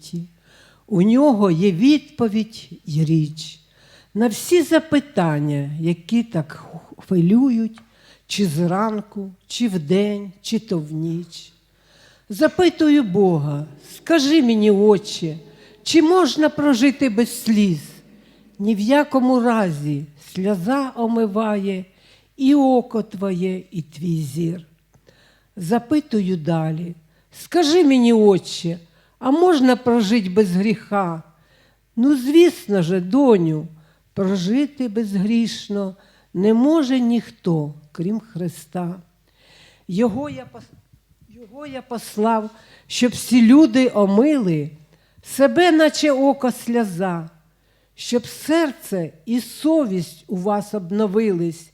житті. У нього є відповідь і річ на всі запитання, які так хвилюють, чи зранку, чи вдень, чи то в ніч. Запитую Бога, скажи мені, Отче, чи можна прожити без сліз? Ні в якому разі сльоза омиває і око твоє, і твій зір. Запитую далі, скажи мені, Отче, а можна прожити без гріха? Ну, звісно же, доню, прожити безгрішно не може ніхто, крім Христа. Його я, його я послав, щоб всі люди омили себе, наче око сльоза, щоб серце і совість у вас обновились,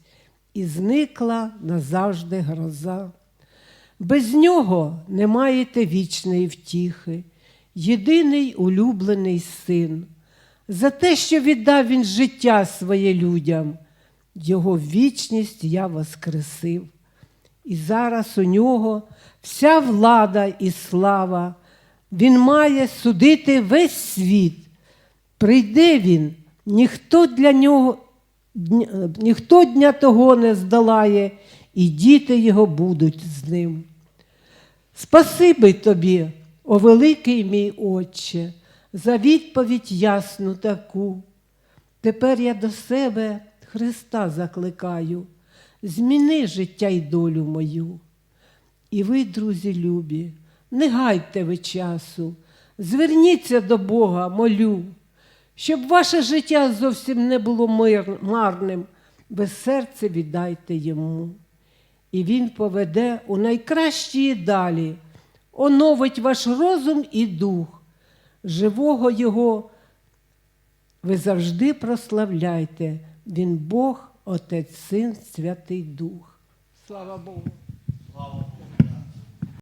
і зникла назавжди гроза. Без нього не маєте вічної втіхи, єдиний улюблений син. За те, що віддав він життя своє людям, його вічність я воскресив. І зараз у нього вся влада і слава. Він має судити весь світ. Прийде він, ніхто для нього, ніхто дня того не здолає, і діти його будуть з ним. Спасибі тобі, о великий мій Отче, за відповідь ясну таку. Тепер я до себе Христа закликаю, зміни життя й долю мою. І ви, друзі любі, не гайте ви часу, зверніться до Бога, молю, щоб ваше життя зовсім не було мир, марним, без серця віддайте йому. І Він поведе у найкращі далі, оновить ваш розум і дух, живого Його ви завжди прославляйте. Він Бог, Отець, Син, Святий Дух. Слава Богу.